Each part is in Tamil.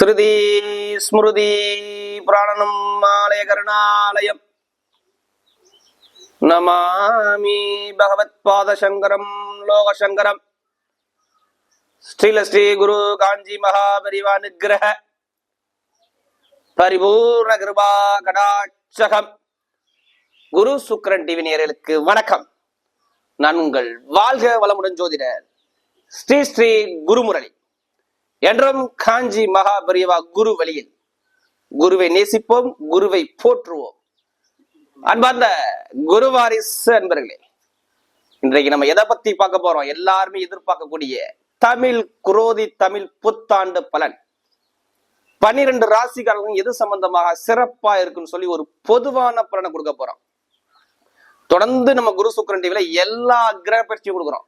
ஸ்ருதி ஸ்மிருதி புராணனும் ஆலய கருணாலயம். நமாமி பகவத் பாதசங்கரம் லோகசங்கரம். ஸ்ரீல ஸ்ரீ குரு காஞ்சி மகாபரிவா நிகிரக பரிபூர்ண கிருபா கடாட்சகம். குரு சுக்கரன் டிவி நேரலுக்கு வணக்கம். நான் உங்கள் வாழ்க வளமுடன் ஜோதிடர் ஸ்ரீ ஸ்ரீ குருமுரளி. என்றும் காஞ்சி மகாபரிவா குரு வழியில். குருவை நேசிப்போம் குருவை போற்றுவோம். அன்பார்ந்த குருவாரிஸ் அன்பர்களே இன்றைக்கு நம்ம எதை பத்தி பார்க்க போறோம்? எல்லாருமே எதிர்பார்க்கக்கூடிய தமிழ் குரோதி தமிழ் புத்தாண்டு பலன். பன்னிரண்டு ராசிக்காரர்களும் எது சம்பந்தமாக சிறப்பா இருக்குன்னு சொல்லி ஒரு பொதுவான பலனை கொடுக்க போறோம். தொடர்ந்து நம்ம குரு சுக்கரன் டிவில எல்லா கிரக பயிற்சியும் கொடுக்குறோம்.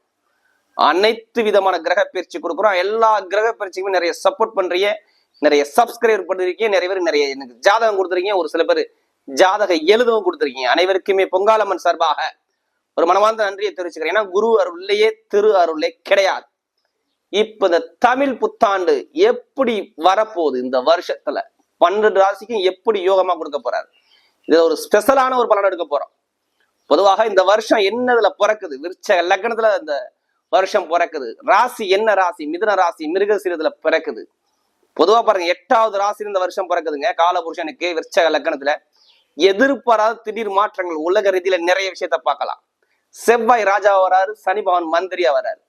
அனைத்து விதமான கிரக பயிற்சி கொடுக்குறோம். எல்லா கிரக பயிற்சிக்குமே நிறைய சப்போர்ட் பண்றீங்க. நிறைய சப்ஸ்கிரைப் பண்ணிருக்கீங்க நிறைய பேர் நிறைய எனக்கு ஜாதகம் கொடுத்துருக்கீங்க. ஒரு சில பேர் ஜாதக எழுதவும் கொடுத்துருக்கீங்க. அனைவருக்குமே பொங்காலம்மன் சார்பாக ஒரு மனமார்ந்த நன்றியை தெரிவிச்சுக்கிறேன். ஏன்னா குரு அருள்லையே திரு அருளே கிடையாது. இப்ப இந்த தமிழ் புத்தாண்டு எப்படி வரப்போகுது? இந்த வருஷத்துல பன்னெண்டு ராசிக்கும் எப்படி யோகமா கொடுக்க போறாரு? இதுல ஒரு ஸ்பெஷலான ஒரு பலன் எடுக்க போறோம். பொதுவாக இந்த வருஷம் என்னதுல பிறக்குது? விருச்ச லக்னத்துல இந்த வருஷம் பிறக்குது. ராசி என்ன ராசி? மிதுன ராசி மிருகசீரத்துல பிறக்குது. பொதுவா பாருங்க எட்டாவது ராசி இந்த வருஷம் பிறக்குதுங்க. காலபுருஷனுக்கு விருச்சக லக்னத்துல எதிர்பாராத திடீர் மாற்றங்கள் உலக ரீதியில நிறைய விஷயத்த பார்க்கலாம். செவ்வாய் ராஜா வராரு சனி பவன் மந்திரியா வராரு.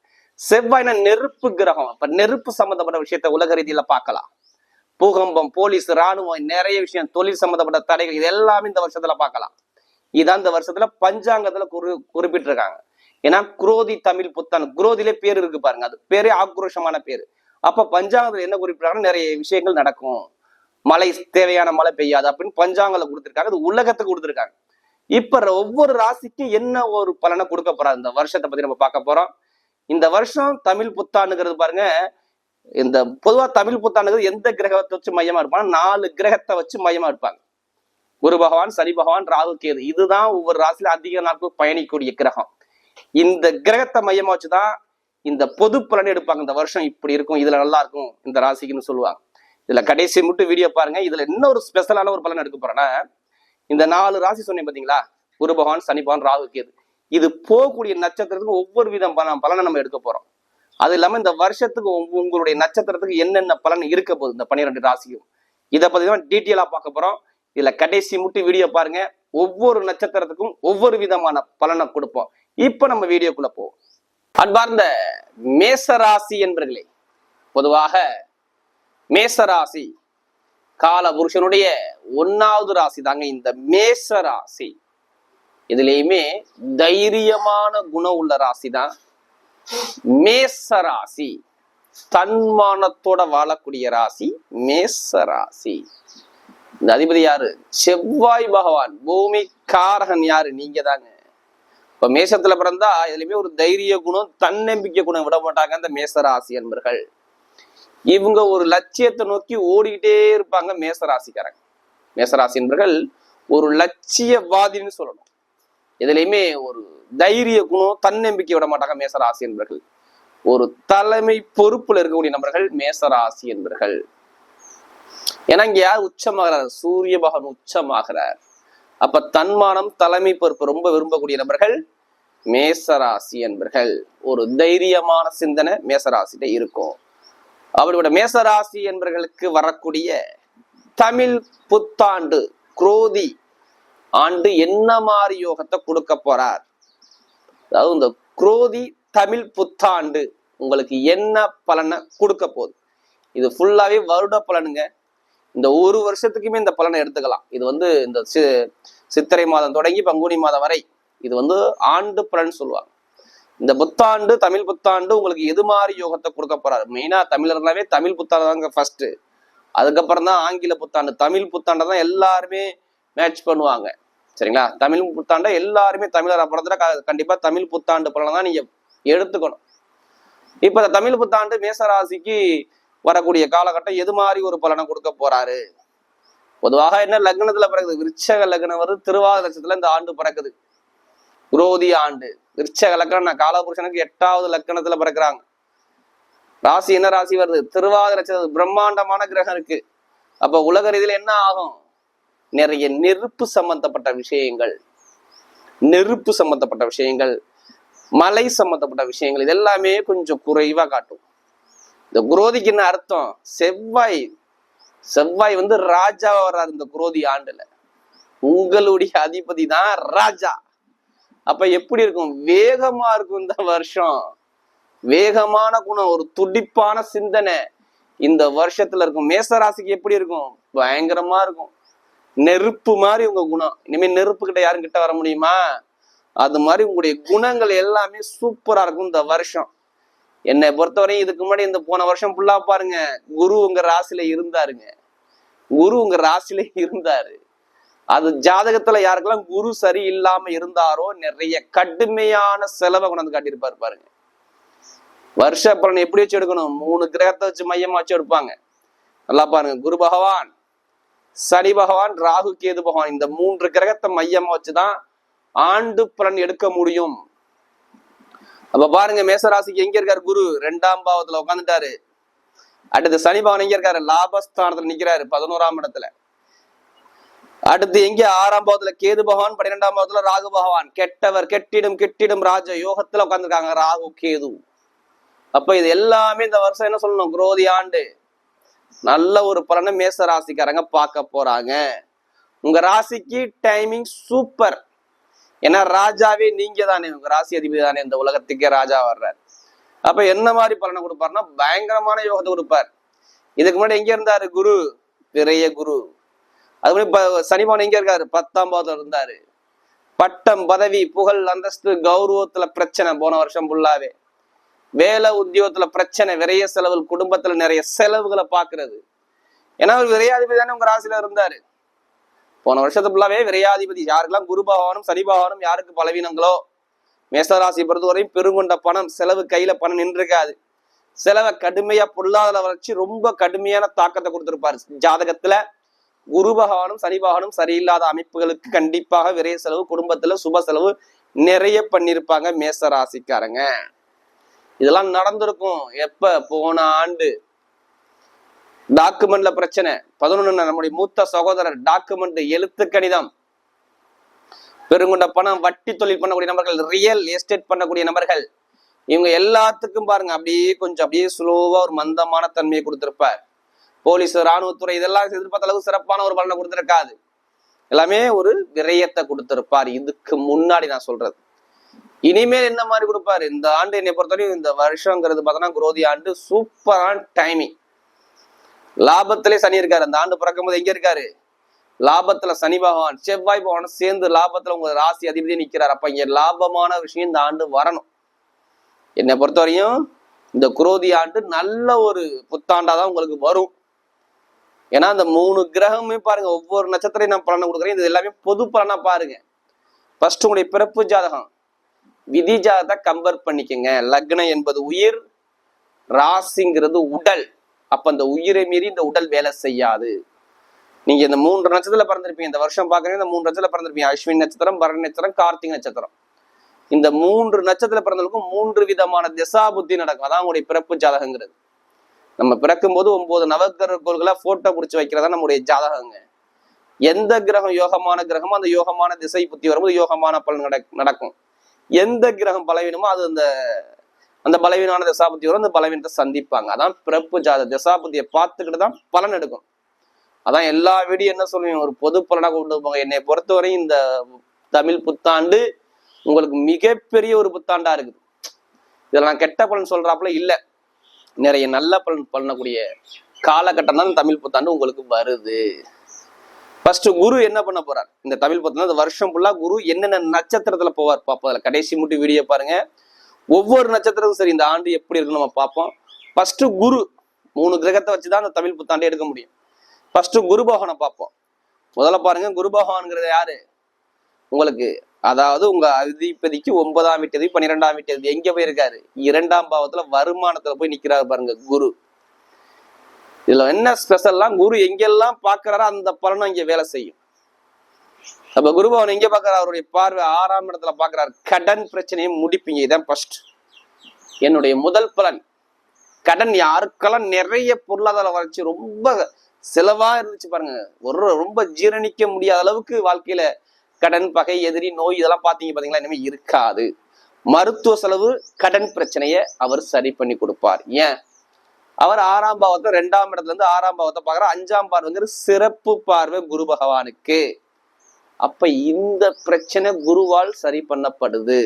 செவ்வாய்னா நெருப்பு கிரகம். அப்ப நெருப்பு சம்பந்தப்பட்ட விஷயத்த உலக ரீதியில பார்க்கலாம். பூகம்பம் போலீஸ் ராணுவம் நிறைய விஷயம் தொழில் சம்பந்தப்பட்ட தடைகள் இது எல்லாமே இந்த வருஷத்துல பார்க்கலாம். இதான் இந்த வருஷத்துல பஞ்சாங்கத்துல குறி குறிப்பிட்டிருக்காங்க. ஏன்னா குரோதி தமிழ் புத்தன் குரோதிலே பேர் இருக்கு பாருங்க அது பேரே ஆக்ரோஷமான பேர். அப்ப பஞ்சாங்கத்துல என்ன குறிப்பிட்டாங்கன்னா நிறைய விஷயங்கள் நடக்கும். மழை தேவையான மழை பெய்யாது அப்படின்னு பஞ்சாங்கல கொடுத்துருக்காங்க அது உலகத்துக்கு கொடுத்துருக்காங்க. இப்ப ஒவ்வொரு ராசிக்கும் என்ன ஒரு பலனை கொடுக்க போறாரு? இந்த வருஷத்தை பத்தி நம்ம பார்க்க போறோம். இந்த வருஷம் தமிழ் புத்தாண்டுங்கிறது பாருங்க இந்த பொதுவா தமிழ் புத்தாண்டுங்கிறது எந்த கிரகத்தை வச்சு மையமா இருப்பாங்க நாலு கிரகத்தை வச்சு மையமா இருப்பாங்க. குரு பகவான் சனி பகவான் ராகு கேது. இதுதான் ஒவ்வொரு ராசியில அதிக நாட்கள் பயணிக்கக்கூடிய கிரகம். இந்த கிரகத்தை மையமா வச்சுதான் இந்த பொது பலன் எடுப்பாங்க. இந்த வருஷம் இப்படி இருக்கும் இதுல நல்லா இருக்கும் இந்த ராசிக்குன்னு சொல்லுவாங்க. இதுல கடைசி மட்டும் வீடியோ பாருங்க. இதுல என்ன ஒரு ஸ்பெஷலான ஒரு பலன் எடுக்க போறேன்னா இந்த நாலு ராசி சொன்னேன் பாத்தீங்களா? குரு பகவான் சனி பகவான் ராகு கேது. இது போகக்கூடிய நட்சத்திரத்துக்கு ஒவ்வொரு விதம் பலனை நம்ம எடுக்க போறோம். அது இல்லாம இந்த வருஷத்துக்கு உங்களுடைய நட்சத்திரத்துக்கு என்னென்ன பலன் இருக்க போகுது? இந்த பன்னிரெண்டு ராசியும் இதை பத்தி தான் டீட்டெயிலா பார்க்க போறோம். இதுல கடைசி முட்டு வீடியோ பாருங்க. ஒவ்வொரு நட்சத்திரத்துக்கும் ஒவ்வொரு விதமான பலனை கொடுப்போம். இப்ப நம்ம வீடியோக்குள்ள போவோம். அன்பார்ந்த மேசராசி என்பர்களே பொதுவாக மேசராசி கால புருஷனுடைய ஒன்னாவது ராசி தாங்க இந்த மேச ராசி இதுலயுமே தைரியமான குணம் உள்ள ராசி தான். மேச ராசி தன்மானத்தோட வாழக்கூடிய ராசி மேச ராசி இந்த அதிபதி யாரு? செவ்வாய் பகவான். பூமி காரகன் யாரு? நீங்க தாங்க இப்ப மேசத்துல பிறந்தா இதுலயுமே ஒரு தைரிய குணம் தன்னம்பிக்கை குணம் விட மாட்டாங்க அந்த மேசராசி என்பர்கள் இவங்க ஒரு லட்சியத்தை நோக்கி ஓடிக்கிட்டே இருப்பாங்க மேசராசிக்காரங்க. மேசராசி என்பர்கள் ஒரு லட்சியவாதின்னு சொல்லணும். இதுலயுமே ஒரு தைரிய குணம் தன்னம்பிக்கை விட மாட்டாங்க மேசராசி என்பர்கள் ஒரு தலைமை பொறுப்புல இருக்கக்கூடிய நபர்கள் மேசராசி என்பர்கள் ஏன்னா இங்க யார் உச்சமாகிறார்? சூரிய பகவான் உச்சமாகிறார். அப்ப தன்மானம் தலைமை பொறுப்பு ரொம்ப விரும்பக்கூடிய நபர்கள் மேசராசி என்பர்கள். ஒரு தைரியமான சிந்தனை மேசராசிட்ட இருக்கும். அவர்களோட மேசராசி என்பவர்களுக்கு வரக்கூடிய தமிழ் புத்தாண்டு குரோதி ஆண்டு என்ன மாதிரி யோகத்தை கொடுக்க போறார்? அதாவது இந்த குரோதி தமிழ் புத்தாண்டு உங்களுக்கு என்ன பலனை கொடுக்க போகுது? இது ஃபுல்லாவே வருட பலனுங்க. இந்த ஒரு வருஷத்துக்குமே இந்த பலனை எடுத்துக்கலாம். இது வந்து இந்த சி- சித்திரை மாதம் தொடங்கி பங்குனி மாதம் வரை இது வந்து ஆண்டு பலன் சொல்லுவாங்க. இந்த புத்தாண்டு தமிழ் புத்தாண்டு உங்களுக்கு எது மாதிரி யோகத்தை கொடுக்க போறாரு? மெயினா தமிழர்னாவே தமிழ் புத்தாண்டு தாங்க ஃபர்ஸ்ட் அதுக்கப்புறம் தான் ஆங்கில புத்தாண்டு. தமிழ் புத்தாண்டை தான் எல்லாருமே மேட்ச் பண்ணுவாங்க. சரிங்களா? தமிழ் புத்தாண்டை எல்லாருமே தமிழர் அப்புறத்துல கண்டிப்பா தமிழ் புத்தாண்டு பலனை தான் நீங்க எடுத்துக்கணும். இப்ப இந்த தமிழ் புத்தாண்டு மேசராசிக்கு வரக்கூடிய காலகட்டம் எது மாதிரி ஒரு பலனை கொடுக்க போறாரு? பொதுவாக என்ன லக்னத்துல பிறகுது விருச்சக லக்னம் வருது திருவாத லட்சத்துல இந்த ஆண்டு பிறக்குது. குரோதி ஆண்டு. விருச்சக லக்கணம் காலபுருஷனுக்கு எட்டாவது லக்கணத்துல பிறக்கிறாங்க. ராசி என்ன ராசி வருது? திருவாதிர பிரம்மாண்டமான கிரகம் இருக்கு. அப்ப உலக ரீதியில என்ன ஆகும்? நிறைய நெருப்பு சம்பந்தப்பட்ட விஷயங்கள். நெருப்பு சம்பந்தப்பட்ட விஷயங்கள் மலை சம்பந்தப்பட்ட விஷயங்கள் இது எல்லாமே கொஞ்சம் குறைவா காட்டும். இந்த குரோதிக்கு என்ன அர்த்தம்? செவ்வாய் செவ்வாய் வந்து ராஜாவா வர்றாரு இந்த குரோதி ஆண்டுல. உங்களுடைய அதிபதி தான் ராஜா. அப்ப எப்படி இருக்கும்? வேகமா இருக்கும் இந்த வருஷம். வேகமான குணம் ஒரு துடிப்பான சிந்தனை. இந்த வருஷத்துல இருக்கும். மேசராசிக்கு எப்படி இருக்கும்? பயங்கரமா இருக்கும். நெருப்பு மாதிரி உங்க குணம். இனிமே நெருப்பு கிட்ட யாரும் கிட்ட வர முடியுமா? அது மாதிரி உங்களுடைய குணங்கள் எல்லாமே சூப்பரா இருக்கும் இந்த வருஷம். என்னை பொறுத்தவரையும் இதுக்கு முன்னாடி இந்த போன வருஷம் ஃபுல்லா பாருங்க. குரு உங்க ராசியில இருந்தாருங்க. குரு உங்க ராசியில இருந்தாரு. அது ஜாதகத்துல யாருக்கெல்லாம் குரு சரி இல்லாம இருந்தாரோ நிறைய கடுமையான செலவை கொண்டாந்து காட்டியிருப்பாரு பாருங்க. வருஷ பலன் எப்படி வச்சு எடுக்கணும்? மூணு கிரகத்தை வச்சு மையமா வச்சு எடுப்பாங்க. நல்லா பாருங்க. குரு பகவான் சனி பகவான் ராகு கேது பகவான் இந்த மூன்று கிரகத்தை மையமா வச்சுதான் ஆண்டு பலன் எடுக்க முடியும். அப்ப பாருங்க மேசராசிக்கு எங்க இருக்காரு குரு? ரெண்டாம் பாவத்துல உட்காந்துட்டாரு அடுத்து சனி பகவான் எங்க இருக்காரு? லாபஸ்தானத்துல நிக்கிறாரு பதினோராம் இடத்துல. அடுத்து எங்கே? ஆறாம் பாவத்துல கேது பகவான் பன்னிரெண்டாம் பாவத்துல ராகு பகவான். கெட்டவர் கெட்டிடும் கெட்டிடும் ராஜ யோகத்துல உட்காந்துருக்காங்க ராகு கேது. அப்ப இது எல்லாமே இந்த வருஷம் என்ன சொல்லணும்? குரோதி ஆண்டு. நல்ல ஒரு பலனை மேச ராசிக்காரங்க பார்க்க போறாங்க. உங்க ராசிக்கு டைமிங் சூப்பர் ஏன்னா ராஜாவே நீங்க தானே. உங்க ராசி அதிபதி தானே. இந்த உலகத்துக்கே ராஜா வர்றார். அப்ப என்ன மாதிரி பலனை கொடுப்பாருன்னா பயங்கரமான யோகத்தை கொடுப்பார். இதுக்கு முன்னாடி எங்க இருந்தாரு? குரு. விரைய குரு. அது மாதிரி சனிபவன் எங்க இருக்காரு? பத்தாம் பாவத்துல இருந்தாரு. பட்டம் பதவி புகழ் அந்தஸ்து கௌரவத்துல பிரச்சனை போன வருஷம் ஃபுல்லாவே வேலை உத்தியோகத்துல பிரச்சனை விரைய செலவு குடும்பத்துல நிறைய செலவுகளை பாக்குறது ஏன்னா அவர் விரையாதிபதி தானே உங்க ராசியில இருந்தாரு. போன வருஷத்து ஃபுல்லாவே விரையாதிபதி. யாருக்கெல்லாம் குரு பகவானும் சனி பகவானும் யாருக்கு பலவீனங்களோ மேசராசி பொறுத்தவரையும் பெருங்கொண்ட பணம் செலவு கையில பணம் நின்றுருக்காது. செலவை கடுமையா பொருளாதார வளர்ச்சி ரொம்ப கடுமையான தாக்கத்தை கொடுத்துருப்பாரு. ஜாதகத்துல குரு பகவானும் சனி பகவானும் சரியில்லாத அமைப்புகளுக்கு கண்டிப்பாக விரைய செலவு குடும்பத்துல சுப செலவு நிறைய பண்ணிருப்பாங்க மேச ராசிக்காரங்க இதெல்லாம் நடந்திருக்கும். எப்ப? போன ஆண்டு. டாக்குமெண்ட்ல பிரச்சனை. பதினொன்னு நம்முடைய மூத்த சகோதரர் டாக்குமெண்ட் எழுத்து கணிதம் பெருங்கொண்ட பணம் வட்டி தொழில் பண்ணக்கூடிய நபர்கள் ரியல் எஸ்டேட் பண்ணக்கூடிய நபர்கள் இவங்க எல்லாத்துக்கும் பாருங்க அப்படியே கொஞ்சம் அப்படியே ஸ்லோவா ஒரு மந்தமான தன்மையை கொடுத்திருப்பார். போலீஸ் ராணுவத்துறை இதெல்லாம் எதிர்பார்த்த அளவு சிறப்பான ஒரு பலனை கொடுத்துருக்காது எல்லாமே ஒரு விரயத்தை கொடுத்திருப்பார். இதுக்கு முன்னாடி நான் சொல்றது. இனிமேல் என்ன மாதிரி கொடுப்பாரு? இந்த ஆண்டு என்னை பொறுத்தவரையும் இந்த வருஷங்கிறது பார்த்தோன்னா குரோதி ஆண்டு சூப்பரான டைமிங் லாபத்திலே சனி இருக்காரு. அந்த ஆண்டு பிறக்கும் போது எங்க இருக்காரு? லாபத்துல சனி பகவான். செவ்வாய் பகவான் சேர்ந்து லாபத்துல உங்க ராசி அதிபதி நிக்கிறார். அப்ப இங்க லாபமான விஷயம் இந்த ஆண்டு வரணும். என்னை பொறுத்தவரையும் இந்த குரோதி ஆண்டு நல்ல ஒரு புத்தாண்டா தான் உங்களுக்கு வரும். ஏன்னா அந்த மூணு கிரகமே பாருங்க ஒவ்வொரு நட்சத்திரம் நான் பலனை கொடுக்குறேன். இது எல்லாமே பொது பலனா பாருங்க. ஃபர்ஸ்ட் உங்களுடைய பிறப்பு ஜாதகம். விதி ஜாதகத்தை கம்பேர் பண்ணிக்கோங்க. லக்னம் என்பது உயிர் ராசிங்கிறது உடல். அப்ப அந்த உயிரை மீறி இந்த உடல் வேலை செய்யாது. நீங்க இந்த மூன்று நட்சத்திரத்துல பிறந்திருப்பீங்க. இந்த வருஷம் பாக்குறீங்க இந்த மூன்று நட்சத்திரத்துல பிறந்திருப்பீங்க. அஸ்வின் நட்சத்திரம் பரணி நட்சத்திரம் கார்த்திகை நட்சத்திரம். இந்த மூன்று நட்சத்திர பிறந்தவங்களுக்கும் மூன்று விதமான திசா புத்தி நடக்கும். அதான் உங்களுடைய பிறப்பு ஜாதகங்கிறது. நம்ம பிறக்கும் போது ஒன்பது நவக்கிரக கோள்களை போட்டோ பிடிச்சி வைக்கிறதா நம்முடைய ஜாதகங்க. எந்த கிரகம் யோகமான கிரகமோ அந்த யோகமான திசை புத்தி வரும்போது யோகமான பலன் நடக்கும். எந்த கிரகம் பலவீனமோ அது அந்த அந்த பலவீனமான தசாபுத்தி வரும் அந்த பலவீனத்தை சந்திப்பாங்க. அதான் பிறப்பு ஜாத தசாபுத்தியை பார்த்துக்கிட்டு தான் பலன் எடுக்கும். அதான் எல்லா வீடியும் என்ன சொல்லுவீங்க? ஒரு பொது பலனாக கொண்டு போங்க. என்னை பொறுத்தவரையும் இந்த தமிழ் புத்தாண்டு உங்களுக்கு மிகப்பெரிய ஒரு புத்தாண்டா இருக்குது. இதுல நான் கெட்ட பலன் சொல்றாப்புல இல்லை. நிறைய நல்ல பலன் பண்ணக்கூடிய காலகட்டம் தான் தமிழ் புத்தாண்டு உங்களுக்கு வருது. ஃபர்ஸ்ட் குரு என்ன பண்ண போறார்? இந்த தமிழ் புத்தாண்டு இந்த வருஷம் ஃபுல்லா குரு என்னென்ன நட்சத்திரத்துல போவார் பார்ப்போம். அதுல கடைசி மட்டும் வீடியோ பாருங்க. ஒவ்வொரு நட்சத்திரமும் சரி இந்த ஆண்டு எப்படி இருக்குன்னு நம்ம பார்ப்போம். ஃபர்ஸ்ட் குரு மூணு கிரகத்தை வச்சுதான் அந்த தமிழ் புத்தாண்டை எடுக்க முடியும். ஃபர்ஸ்ட் குரு பகவானை பார்ப்போம். முதல்ல பாருங்க குரு பகவான்ங்கிறது யாரு? உங்களுக்கு அதாவது உங்க அதிபதிக்கு ஒன்பதாம் வீட்டது பன்னிரெண்டாம் வீட்டது. எங்க போயிருக்காரு? இரண்டாம் பாவத்துல வருமானத்துல போய் நிக்கிறாரு பாருங்க குரு. இதுல என்ன ஸ்பெஷல்லாம் குரு எங்கெல்லாம் பாக்குறாரோ அந்த பலனும் இங்க வேலை செய்யும். அப்ப குருபவன் எங்க பாக்குறாரு அவருடைய பார்வை ஆறாம் இடத்துல பாக்குறாரு கடன் பிரச்சனையை முடிப்பீங்க. இதான் ஃபர்ஸ்ட் என்னுடைய முதல் பலன். கடன் யாருக்கெல்லாம் நிறைய பொருளாதார வளர்ச்சி ரொம்ப செலவா இருந்துச்சு பாருங்க. ஒரு ரொம்ப ஜீரணிக்க முடியாத அளவுக்கு வாழ்க்கையில கடன் பகை எதிரி நோய் இதெல்லாம் பார்த்தீங்க பாத்தீங்களா? இனிமே இருக்காது. மருத்துவ செலவு கடன் பிரச்சனையை அவர் சரி பண்ணி கொடுப்பார். ஏன்? அவர் ஆறாம் பாவத்தை ரெண்டாம் இடத்துல இருந்து ஆறாம் பாவத்தை பார்க்குற அஞ்சாம் பார்வைங்கிறது சிறப்பு பார்வை குரு பகவானுக்கு. அப்ப இந்த பிரச்சனை குருவால் சரி பண்ணப்படுது.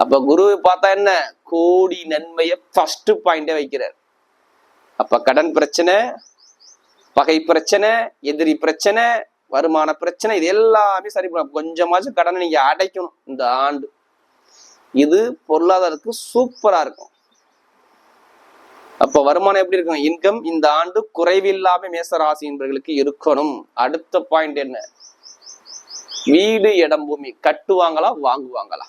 அப்ப குருவை பார்த்தா என்ன? கோடி நன்மையை ஃபர்ஸ்ட் பாயிண்டே வைக்கிறார். அப்ப கடன் பிரச்சனை பகை பிரச்சனை எதிரி பிரச்சனை வருமான பிரச்சனை இது எல்லாமே சரி பண்ண கொஞ்சமாச்சும் கடனை நீங்க அடைக்கணும் இந்த ஆண்டு. இது பொருளாதாரத்துக்கு சூப்பரா இருக்கும். அப்ப வருமானம் எப்படி இருக்கும்? இன்கம் இந்த ஆண்டு குறைவில்லாம மேச ராசி என்பவர்களுக்கு இருக்கணும். அடுத்த பாயிண்ட் என்ன? வீடு இடம் பூமி. கட்டுவாங்களா வாங்குவாங்களா?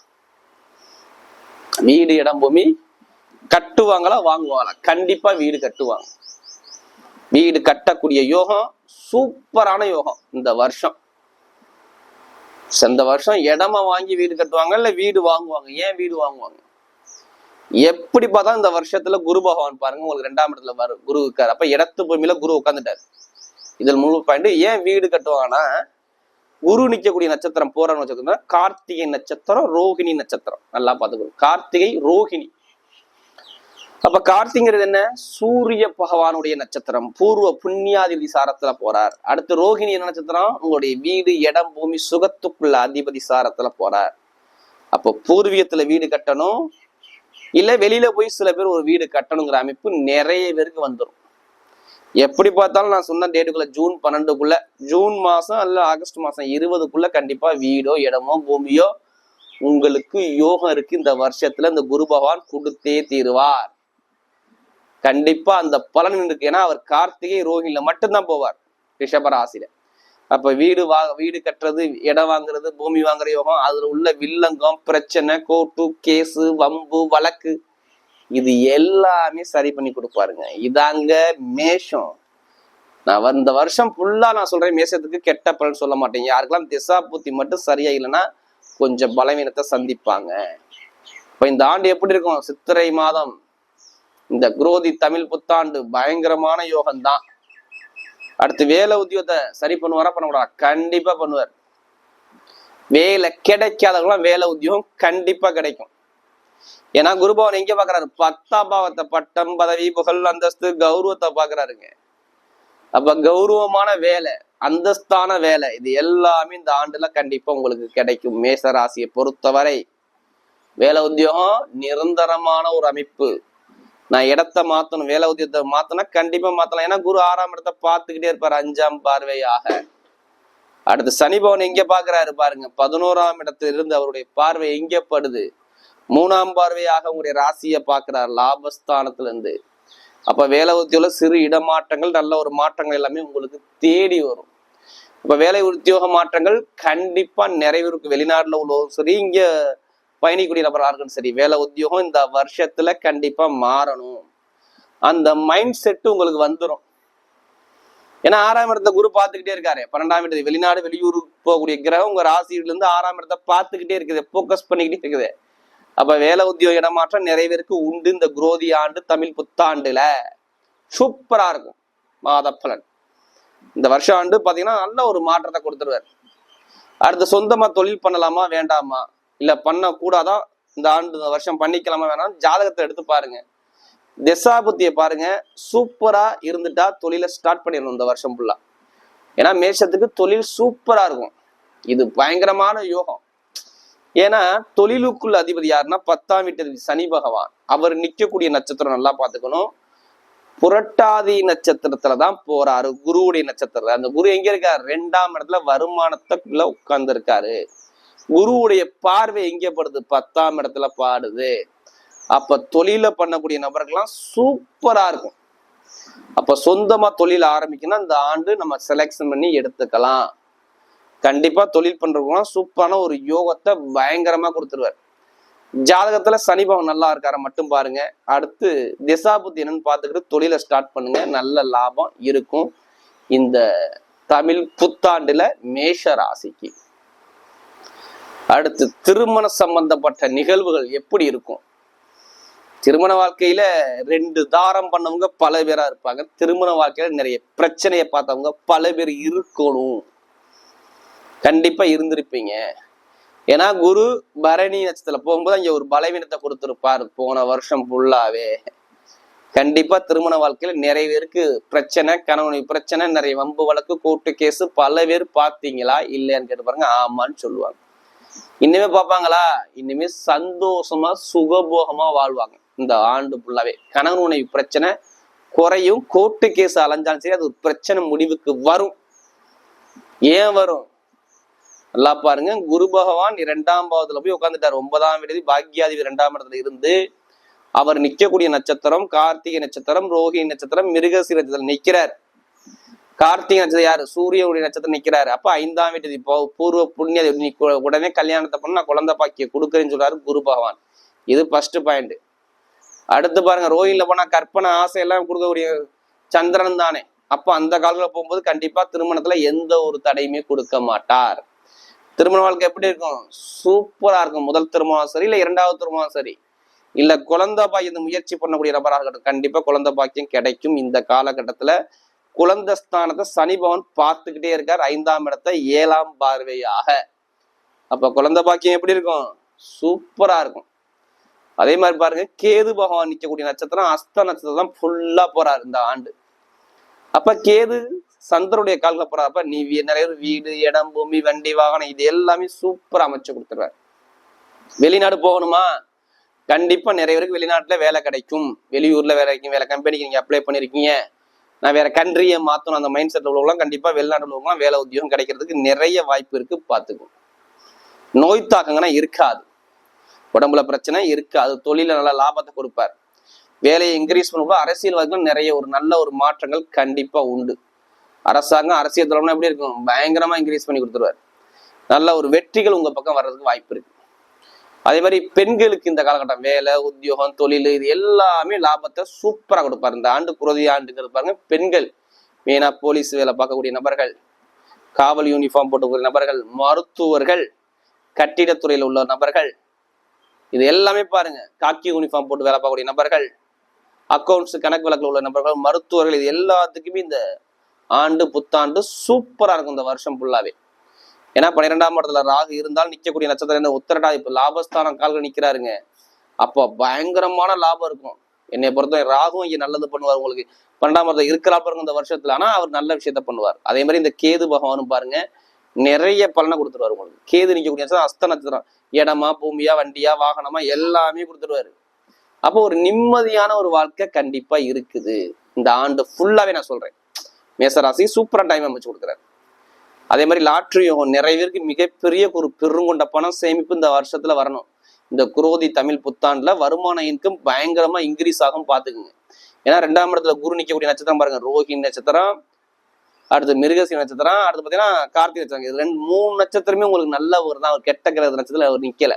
வீடு இடம் பூமி. கட்டுவாங்களா வாங்குவாங்களா? கண்டிப்பா வீடு கட்டுவாங்க. வீடு கட்டக்கூடிய யோகம் சூப்பரான யோகம். இந்த வருஷம். இந்த வருஷம் இடமா வாங்கி வீடு கட்டுவாங்க இல்ல வீடு வாங்குவாங்க. ஏன் வீடு வாங்குவாங்க? எப்படி பார்த்தா இந்த வருஷத்துல குரு பகவான் பாருங்க உங்களுக்கு ரெண்டாம் இடத்துல வரும் குரு இருக்காரு. அப்ப இடத்து பூமியில குரு உட்காந்துட்டாரு இதில் முழு பாயிண்ட் ஏன் வீடு கட்டுவாங்கன்னா குரு நிற்கக்கூடிய நட்சத்திரம் போற நட்சத்திரம் கார்த்திகை நட்சத்திரம் ரோகிணி நட்சத்திரம். நல்லா பார்த்துக்கணும் கார்த்திகை ரோகிணி. அப்ப கார்த்திங்கிறது என்ன? சூரிய பகவானுடைய நட்சத்திரம். பூர்வ புண்ணியாதி விசாரத்துல போறார். அடுத்து ரோகிணி என்ன நட்சத்திரம்? உங்களுடைய வீடு இடம் பூமி சுகத்துக்குள்ள அதிபதி சாரத்துல போறார். அப்போ பூர்வீகத்துல வீடு கட்டணும். இல்ல வெளியில போய் சில பேர் ஒரு வீடு கட்டணுங்கிற அமைப்பு நிறைய பேருக்கு வந்துடும் எப்படி பார்த்தாலும் நான் சொன்ன டேட்டுக்குள்ள ஜூன் பன்னெண்டுக்குள்ள ஜூன் மாசம் அல்ல ஆகஸ்ட் மாசம் இருபதுக்குள்ள கண்டிப்பா வீடோ இடமோ பூமியோ உங்களுக்கு யோகம் இருக்கு. இந்த வருஷத்துல இந்த குரு பகவான் கொடுத்தே தீருவார். கண்டிப்பா அந்த பலன் இருக்கு. ஏன்னா அவர் கார்த்திகை ரோஹிணில மட்டும்தான் போவார் ரிஷபராசில அப்ப வீடு வா வீடு கட்டுறது இடம் வாங்குறது பூமி வாங்குற யோகம் அதுல உள்ள வில்லங்கம் பிரச்சனை கோர்ட்டு கேஸு வம்பு வழக்கு இது எல்லாமே சரி பண்ணி கொடுப்பாருங்க. இதாங்க மேஷம். நான் இந்த வருஷம் ஃபுல்லா நான் சொல்றேன் மேஷத்துக்கு கெட்ட பலன் சொல்ல மாட்டேன். யாருக்கெல்லாம் திசா புத்தி மட்டும் சரியா இல்லைன்னா கொஞ்சம் பலவீனத்தை சந்திப்பாங்க. இப்ப இந்த ஆண்டு எப்படி இருக்கும்? சித்திரை மாதம். இந்த குரோதி தமிழ் புத்தாண்டு பயங்கரமான யோகம் தான் அடுத்து வேலை உத்தியோகத்தை சரி பண்ணுவாரா பண்ணக்கூடாது? கண்டிப்பா பண்ணுவார். வேலை கிடைக்காதவங்களாம் வேலை உத்தியோகம் கண்டிப்பா கிடைக்கும். ஏன்னா குருபவன் எங்க பாக்குறாரு? பத்தாம் பாவத்தை பட்டம் பதவி புகழ் அந்தஸ்து கௌரவத்தை பாக்குறாருங்க. அப்ப கௌரவமான வேலை அந்தஸ்தான வேலை இது எல்லாமே இந்த ஆண்டுல கண்டிப்பா உங்களுக்கு கிடைக்கும். மேச ராசியை பொறுத்தவரை வேலை உத்தியோகம் நிரந்தரமான ஒரு அமைப்பு. நான் இடத்த மாத்தணும் வேலை உத்தியத்தை மாத்தினா கண்டிப்பா மாத்தலாம். ஏன்னா குரு ஆறாம் இடத்தை பார்த்துக்கிட்டே இருப்பாரு அஞ்சாம் பார்வையாக. அடுத்து சனி பவன் எங்க பாக்குறாரு பாருங்க. பதினோராம் இடத்துல இருந்து அவருடைய பார்வை எங்க படுது? மூணாம் பார்வையாக உங்களுடைய ராசியை பார்க்கிறார் லாபஸ்தானத்துல இருந்து அப்ப வேலை உத்தியோக சிறு இடமாற்றங்கள் நல்ல ஒரு மாற்றங்கள் எல்லாமே உங்களுக்கு தேடி வரும். இப்ப வேலை உத்தியோக மாற்றங்கள் கண்டிப்பா நிறைவிற்கு வெளிநாட்டுல உள்ளவரும் சரி இங்க பயணிக்கூடிய நபராக இருக்கணும் சரி வேலை உத்தியோகம் இந்த வருஷத்துல கண்டிப்பா மாறணும். அந்த மைண்ட் செட் உங்களுக்கு வந்துடும் ஏன்னா ஆறாம் இடத்த குரு பார்த்துக்கிட்டே இருக்காரு. பன்னெண்டாம் இடத்து வெளிநாடு வெளியூர் போகக்கூடிய கிரகம் உங்க ராசியிலிருந்து ஆறாம் இடத்த பார்த்துக்கிட்டே இருக்குது. போக்கஸ் பண்ணிக்கிட்டே இருக்குது. அப்ப வேலை உத்தியோக இடமாற்றம் நிறைய பேருக்கு உண்டு. இந்த குரோதி ஆண்டு தமிழ் புத்தாண்டுல சூப்பரா இருக்கும். மாத பலன் இந்த வருஷம் ஆண்டு பாத்தீங்கன்னா நல்ல ஒரு மாற்றத்தை கொடுத்துருவார். அடுத்து சொந்தமா தொழில் பண்ணலாமா வேண்டாமா? இல்ல பண்ண கூடாதா இந்த ஆண்டு இந்த வருஷம் பண்ணிக்கலாமா வேணாம் ஜாதகத்தை எடுத்து பாருங்க. திசாபுத்தியை பாருங்க. சூப்பரா இருந்துட்டா தொழிலை ஸ்டார்ட் பண்ணிடணும் இந்த வருஷம் ஃபுல்லா ஏன்னா மேஷத்துக்கு தொழில் சூப்பரா இருக்கும். இது பயங்கரமான யோகம். ஏன்னா தொழிலுக்குள்ள அதிபதி யாருன்னா பத்தாம் வீட்டு சனி பகவான். அவர் நிற்கக்கூடிய நட்சத்திரம் நல்லா பாத்துக்கணும் புரட்டாதி நட்சத்திரத்துல தான் போறாரு. குருவுடைய நட்சத்திரத்துல. அந்த குரு எங்க இருக்காரு? ரெண்டாம் இடத்துல வருமானத்துக்குள்ள உட்கார்ந்து இருக்காரு குருவுடைய பார்வை எங்கேப்படுது படுது? பத்தாம் இடத்துல பாடுது. அப்ப தொழில பண்ணக்கூடிய நபர்கள்லாம் சூப்பரா இருக்கும். அப்ப சொந்தமா தொழில் ஆரம்பிக்கணும்னா இந்த ஆண்டு நம்ம செலெக்ஷன் பண்ணி எடுத்துக்கலாம். கண்டிப்பா தொழில் பண்றவங்களாம் சூப்பரான ஒரு யோகத்தை பயங்கரமா கொடுத்துருவார். ஜாதகத்துல சனிபவன் நல்லா இருக்கார மட்டும் பாருங்க. அடுத்து திசாபுத்தி என்னன்னு பார்த்துக்கிட்டு தொழிலை ஸ்டார்ட் பண்ணுங்க. நல்ல லாபம் இருக்கும். இந்த தமிழ் புத்தாண்டுல மேஷ ராசிக்கு. அடுத்து திருமண சம்பந்தப்பட்ட நிகழ்வுகள் எப்படி இருக்கும்? திருமண வாழ்க்கையில ரெண்டு தாரம் பண்ணவங்க பல பேரா இருப்பாங்க. திருமண வாழ்க்கையில நிறைய பிரச்சனையை பார்த்தவங்க பல பேர் இருக்கணும். கண்டிப்பா இருந்திருப்பீங்க. ஏன்னா குரு பரணி நட்சத்திரத்துல போகும்போது அங்க ஒரு பலவீனத்தை கொடுத்துருப்பாரு. போன வருஷம் ஃபுல்லாவே கண்டிப்பா திருமண வாழ்க்கையில நிறைய பேருக்கு பிரச்சனை கணவனை பிரச்சனை நிறைய வம்பு வழக்கு கோர்ட்டு கேஸ் பல பேர் பார்த்தீங்களா? இல்லையான்னு கேட்டு பாருங்க. ஆமான்னு சொல்லுவாங்க. இனிமே பார்ப்பாங்களா? இனிமே சந்தோஷமா சுகபோகமா வாழ்வாங்க. இந்த ஆண்டு ஃபுல்லாவே கணவன் உணவு பிரச்சனை குறையும். கோர்ட்டு கேஸ் அலைஞ்சாலும் சரி அது ஒரு பிரச்சனை முடிவுக்கு வரும். ஏன் வரும்? நல்லா பாருங்க. குரு பகவான் இரண்டாம் பாவத்துல போய் உட்காந்துட்டார் ஒன்பதாம் விடுதி பாக்யாதிபதி இரண்டாம் இடத்துல இருந்து அவர் நிக்கக்கூடிய நட்சத்திரம் கார்த்திகை நட்சத்திரம் ரோஹிணி நட்சத்திரம் மிருகசி நட்சத்திரம் நிக்கிறார். கார்த்திகை நட்சத்திரம் யாரு? சூரியனுடைய நட்சத்திரம் நிக்கிறாரு. அப்ப ஐந்தாம் வீட்டு இப்போ பூர்வ புண்ணிய நீ உடனே கல்யாணத்தை பண்ண நான் குழந்தை பாக்கிய கொடுக்குறேன்னு சொல்றாரு குரு பகவான். இது ஃபர்ஸ்ட் பாயிண்ட் அடுத்து பாருங்க ரோஹிணில போனா கற்பனை ஆசை எல்லாம் கொடுக்கக்கூடிய சந்திரன் தானே. அப்ப அந்த காலத்துல போகும்போது கண்டிப்பா திருமணத்துல எந்த ஒரு தடையுமே கொடுக்க மாட்டார். திருமண வாழ்க்கை எப்படி இருக்கும்? சூப்பரா இருக்கும். முதல் திருமணம் சரி இல்ல இரண்டாவது திருமணம் சரி. இல்ல குழந்தை பாக்கியம் முயற்சி பண்ணக்கூடிய நபராக இருக்கட்டும். கண்டிப்பா குழந்தை பாக்கியம் கிடைக்கும் இந்த காலகட்டத்துல. குழந்தை ஸ்தானத்தை சனி பவன் பார்த்துக்கிட்டே இருக்கார். ஐந்தாம் இடத்தை ஏழாம் பார்வையாக. அப்ப குழந்தை பாக்கியம் எப்படி இருக்கும்? சூப்பரா இருக்கும். அதே மாதிரி பாருங்க கேது பகவான் நிற்கக்கூடிய நட்சத்திரம் அஸ்த நட்சத்திரம் தான் ஃபுல்லா போறாரு இந்த ஆண்டு. அப்ப கேது சந்திரனுடைய கால்கள் போறாப்ப நீ நிறைய பேர் வீடு இடம் பூமி வண்டி வாகனம் இது எல்லாமே சூப்பரா அமைச்சு கொடுத்துருவாரு. வெளிநாடு போகணுமா? கண்டிப்பா நிறைய பேருக்கு வெளிநாட்டுல வேலை கிடைக்கும். வெளியூர்ல வேலை கிடைக்கும். வேலை கம்பெனிக்கு நீங்க அப்ளை பண்ணிருக்கீங்க. நான் வேற கண்ட்ரியை மாத்தணும். அந்த மைண்ட் செட்டில் உள்ளவங்களாம் கண்டிப்பா வெளிநாட்டில் உள்ளவங்களாம் வேலை உத்தியோகம் கிடைக்கிறதுக்கு நிறைய வாய்ப்பு இருக்கு. பார்த்துக்கும் நோய் தாக்கங்கன்னா இருக்காது. உடம்புல பிரச்சனை இருக்காது. தொழில நல்ல லாபத்தை கொடுப்பார். வேலையை இன்க்ரீஸ் பண்ணும்போது அரசியல்வாதிகள் நிறைய ஒரு நல்ல ஒரு மாற்றங்கள் கண்டிப்பா உண்டு. அரசாங்கம் அரசியல் தலைவனா எப்படி இருக்கும்? பயங்கரமா இன்க்ரீஸ் பண்ணி கொடுத்துருவார். நல்ல ஒரு வெற்றிகள் உங்க பக்கம் வர்றதுக்கு வாய்ப்பு இருக்கு. அதே மாதிரி பெண்களுக்கு இந்த காலகட்டம் வேலை உத்தியோகம் தொழில் இது எல்லாமே லாபத்தை சூப்பராக கொடுப்பாரு. இந்த ஆண்டு குருதி ஆண்டுங்கிறது பாருங்க பெண்கள். மெயினாக போலீஸ் வேலை பார்க்கக்கூடிய நபர்கள் காவல் யூனிஃபார்ம் போட்டுக்கூடிய நபர்கள் மருத்துவர்கள் கட்டிடத்துறையில் உள்ள நபர்கள். இது எல்லாமே பாருங்க காக்கி யூனிஃபார்ம் போட்டு வேலை பார்க்கக்கூடிய நபர்கள் அக்கௌண்ட்ஸ் கணக்கு வழக்கில் உள்ள நபர்கள் மருத்துவர்கள் இது எல்லாத்துக்குமே இந்த ஆண்டு புத்தாண்டு சூப்பராக இருக்கும் இந்த வருஷம் ஃபுல்லாவே ஏன்னா பன்னிரெண்டாம் இடத்துல ராகு இருந்தால் நிற்கக்கூடிய நட்சத்திரம் இந்த உத்தரடா இப்போ லாபஸ்தானம் கால்கள் நிற்கிறாருங்க அப்போ பயங்கரமான லாபம் இருக்கும். என்னை பொறுத்தவரை ராகும் இங்க நல்லது பண்ணுவார் உங்களுக்கு. பன்னெண்டாம் இடத்துல இருக்கிறா பாருங்க இந்த வருஷத்துல. ஆனா அவர் நல்ல விஷயத்த பண்ணுவார். அதே மாதிரி இந்த கேது பகவானும் பாருங்க நிறைய பலனை கொடுத்துருவாரு உங்களுக்கு. கேது நிற்கக்கூடிய நட்சத்திரம் அஸ்த நட்சத்திரம். இடமா பூமியா வண்டியா வாகனமா எல்லாமே கொடுத்துருவாரு. அப்போ ஒரு நிம்மதியான ஒரு வாழ்க்கை கண்டிப்பா இருக்குது. இந்த ஆண்டு ஃபுல்லாவே நான் சொல்றேன். மேசராசி சூப்பரா டைம் அமைச்சு கொடுக்குறாரு. அதே மாதிரி லாட்ரி யோகம் நிறைய பேருக்கு மிகப்பெரிய ஒரு பெருங்கொண்ட பணம் சேமிப்பு இந்த வருஷத்துல வரணும். இந்த குரோதி தமிழ் புத்தாண்டுல வருமான இன்கம் பயங்கரமா இன்க்ரீஸ் ஆகும் பாத்துக்குங்க ஏன்னா ரெண்டாம் இடத்துல குரு நிக்கக்கூடிய நட்சத்திரம் பாருங்க. ரோஹிணி நட்சத்திரம் அடுத்து மிருகசி நட்சத்திரம் அடுத்து பார்த்தீங்கன்னா கார்த்திகை நட்சத்திரம். இது ரெண்டு மூணு நட்சத்திரமே உங்களுக்கு நல்ல ஒரு தான் ஒரு கெட்ட கிரக நட்சத்திரத்துல அவர் நிற்கல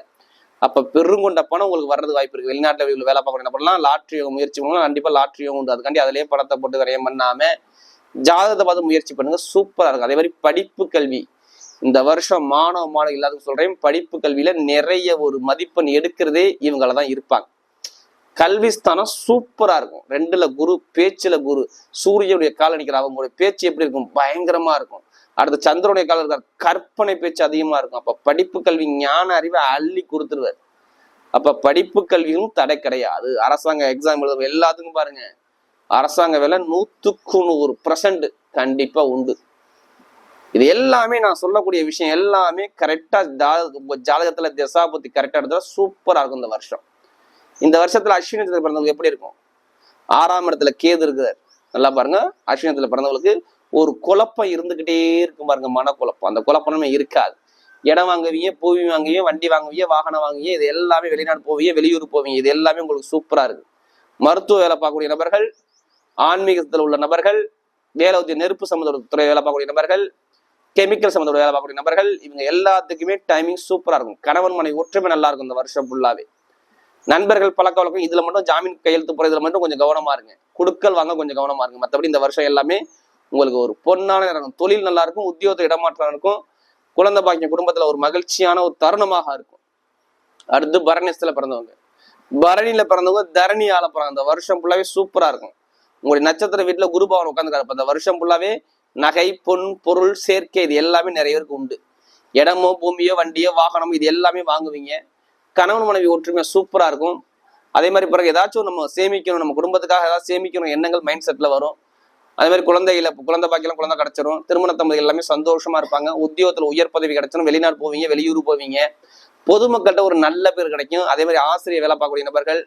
அப்போ பெருங்கொண்ட பணம் உங்களுக்கு வர்றது வாய்ப்பு இருக்கு. வெளிநாட்டில் வேலை பார்க்கணும் என்ன பண்ணலாம் லாட்ரி முயற்சி பண்ணலாம் கண்டிப்பாக லாட்ரி யோகம் உண்டு. அதுக்காண்டி அதிலேயே பணத்தை போட்டு விரயம் பண்ணாமல் ஜாதகத்தை பார்த்து முயற்சி பண்ணுங்க. சூப்பராக இருக்கும். அதே மாதிரி படிப்பு கல்வி. இந்த வருஷம் மாணவ மாணவ எல்லாத்துக்கும் சொல்றேன். படிப்பு கல்வியில நிறைய ஒரு மதிப்பெண் எடுக்கிறதே இவங்கள தான் இருப்பாங்க. கல்வி ஸ்தானம் சூப்பரா இருக்கும். ரெண்டுல குரு பேச்சுல குரு. சூரியனுடைய கால நிக்கிற அவங்களுடைய பேச்சு எப்படி இருக்கும்? பயங்கரமா இருக்கும். அடுத்து சந்திரனுடைய கால இருக்கார் கற்பனை பேச்சு அதிகமா இருக்கும். அப்ப படிப்பு கல்வி ஞான அறிவை அள்ளி கொடுத்துருவார். அப்ப படிப்பு கல்வியும் தடை கிடையாது. அரசாங்க எக்ஸாம் எழுதும் எல்லாத்துக்கும் பாருங்க. அரசாங்க வேலை நூற்றுக்கு நூறு பர்சன்ட் கண்டிப்பாக உண்டு. இது எல்லாமே நான் சொல்லக்கூடிய விஷயம் எல்லாமே கரெக்டா ஜாதகத்தில் தசாபத்தி கரெக்டாக எடுத்தால் சூப்பராக இருக்கும் இந்த வருஷம். இந்த வருஷத்தில் அஸ்வினி நட்சத்திரம் பிறந்தவங்களுக்கு எப்படி இருக்கும்? ஆறாம் இடத்துல கேது இருக்கிறார். நல்லா பாருங்க. அஸ்வினி பிறந்தவங்களுக்கு ஒரு குழப்பம் இருந்துக்கிட்டே இருக்கும் பாருங்க மனக்குழப்பம். அந்த குழப்பமே இருக்காது. இடம் வாங்குவீங்க பூவி வாங்குவீங்க வண்டி வாங்குவீங்க வாகனம் வாங்குவீங்க இது எல்லாமே வெளிநாடு போவீங்க வெளியூர் போவீங்க இது எல்லாமே உங்களுக்கு சூப்பராக இருக்கு. மருத்துவ வேலை பார்க்கக்கூடிய நபர்கள் ஆன்மீகத்தில் உள்ள நபர்கள் வேலை நெருப்பு சம்மந்த துறை வேலை பார்க்கக்கூடிய நபர்கள் கெமிக்கல் சம்மந்தோட வேலை பார்க்கக்கூடிய நபர்கள் இவங்க எல்லாத்துக்குமே டைமிங் சூப்பரா இருக்கும். கணவன் மனை ஒற்றுமை நல்லா இருக்கும் இந்த வருஷம் ஃபுல்லாவே நண்பர்கள் பழக்க வழக்கம் இதுல மட்டும் ஜாமீன் கையெழுத்து போறதுல மட்டும் கொஞ்சம் கவனமா இருங்க. குடுக்கல் வாங்க கொஞ்சம் கவனமா இருங்க. மற்றபடி இந்த வருஷம் எல்லாமே உங்களுக்கு ஒரு பொன்னான இருக்கும் தொழில் நல்லா இருக்கும் உத்தியோகத்தை இடமாற்றம் இருக்கும். குழந்தை பாக்கியம் குடும்பத்துல ஒரு மகிழ்ச்சியான ஒரு தருணமாக இருக்கும். அடுத்து பரணேசத்துல பிறந்தவங்க. பரணியில் பிறந்தவங்க தரணி ஆள பிறந்த வருஷம் ஃபுல்லாவே சூப்பரா இருக்கும். உங்களுடைய நட்சத்திர வீட்டில் குரு பவன் உட்காந்துருக்காரு அந்த வருஷம் ஃபுல்லாவே நகை பொன் பொருள் சேர்க்கை இது எல்லாமே நிறைய பேருக்கு உண்டு. இடமோ பூமியோ வண்டியோ வாகனம் இது எல்லாமே வாங்குவீங்க. கணவன் மனைவி ஒற்றுமை சூப்பராக இருக்கும். அதே மாதிரி பிறகு ஏதாச்சும் நம்ம சேமிக்கணும் நம்ம குடும்பத்துக்காக ஏதாவது சேமிக்கணும் எண்ணங்கள் மைண்ட் செட்டில் வரும். அதே மாதிரி குழந்தைகளை குழந்தை பாக்கியெல்லாம் குழந்தை கிடைச்சிரும். திருமண தம்பதி எல்லாமே சந்தோஷமா இருப்பாங்க. உத்தியோகத்தில் உயர் பதவி கிடைச்சிடும் வெளிநாடு போவீங்க வெளியூர் போவீங்க. பொதுமக்கள்கிட்ட ஒரு நல்ல பேர் கிடைக்கும். அதே மாதிரி ஆசிரியர் வேலை பார்க்கக்கூடிய நபர்கள்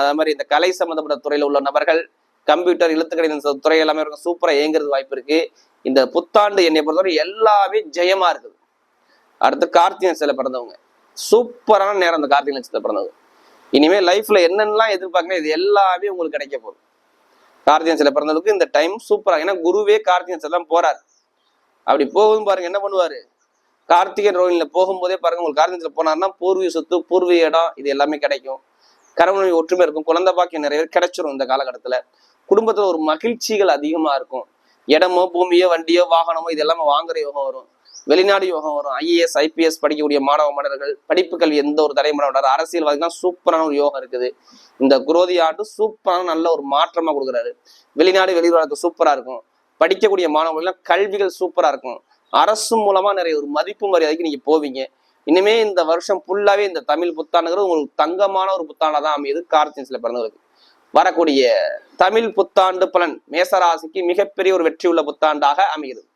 அதே மாதிரி இந்த கலை சம்மந்தப்பட்ட துறையில் உள்ள நபர்கள் கம்ப்யூட்டர் எழுத்துக்கணிதம் துறை எல்லாமே இருக்கும். சூப்பரா இயங்குறது வாய்ப்பு இருக்கு. இந்த புத்தாண்டு என்னை பொறுத்தவரை எல்லாமே ஜெயமா இருக்குது. அடுத்து கார்த்திகை சில பிறந்தவங்க. சூப்பரான நேரம் அந்த கார்த்திகை நட்சத்திரத்தில் பிறந்தவங்க இனிமே லைஃப்ல என்னென்னலாம் எதிர்பார்க்கணும் இது எல்லாமே உங்களுக்கு கிடைக்க போகுது. கார்த்திகை சில பிறந்ததுக்கு இந்த டைம் சூப்பரா ஏன்னா குருவே கார்த்திகை சிலம் போறாரு. அப்படி போகும் பாருங்க என்ன பண்ணுவாரு? கார்த்திகை ரோஹினில போகும்போதே பாருங்க உங்களுக்கு கார்த்திகை போனாருன்னா பூர்வீக சொத்து பூர்வீக இடம் இது எல்லாமே கிடைக்கும். கரவணி ஒற்றுமை இருக்கும். குழந்தை பாக்கியம் நிறைய பேர் கிடைச்சிரும் இந்த காலகட்டத்துல. குடும்பத்துல ஒரு மகிழ்ச்சிகள் அதிகமா இருக்கும். இடமோ பூமியோ வண்டியோ வாகனமோ இது எல்லாமே வாங்குற யோகம் வரும். வெளிநாடு யோகம் வரும். ஐஏஎஸ் ஐபிஎஸ் படிக்கக்கூடிய மாணவ மாணவர்கள் படிப்பு கல்வி எந்த ஒரு தடைமுறை விடாது அரசியல்வாதிகள் சூப்பரான ஒரு யோகம் இருக்குது. இந்த குரோதி ஆண்டு சூப்பரான நல்ல ஒரு மாற்றமா கொடுக்குறாரு. வெளிநாடு வெளிநாடு சூப்பரா இருக்கும். படிக்கக்கூடிய மாணவர்கள்லாம் கல்விகள் சூப்பரா இருக்கும். அரசு மூலமா நிறைய ஒரு மதிப்பு மரியாதைக்கு நீங்க போவீங்க. இனிமே இந்த வருஷம் ஃபுல்லாவே இந்த தமிழ் புத்தாண்டுங்கிறது உங்களுக்கு தங்கமான ஒரு புத்தாண்டா தான் அமையுது கார்த்தின்ஸ்ல பிறந்தவருக்கு வரக்கூடிய தமிழ் புத்தாண்டு பலன் மேசராசிக்கு மிகப்பெரிய ஒரு வெற்றி உள்ள புத்தாண்டாக அமைகிறது.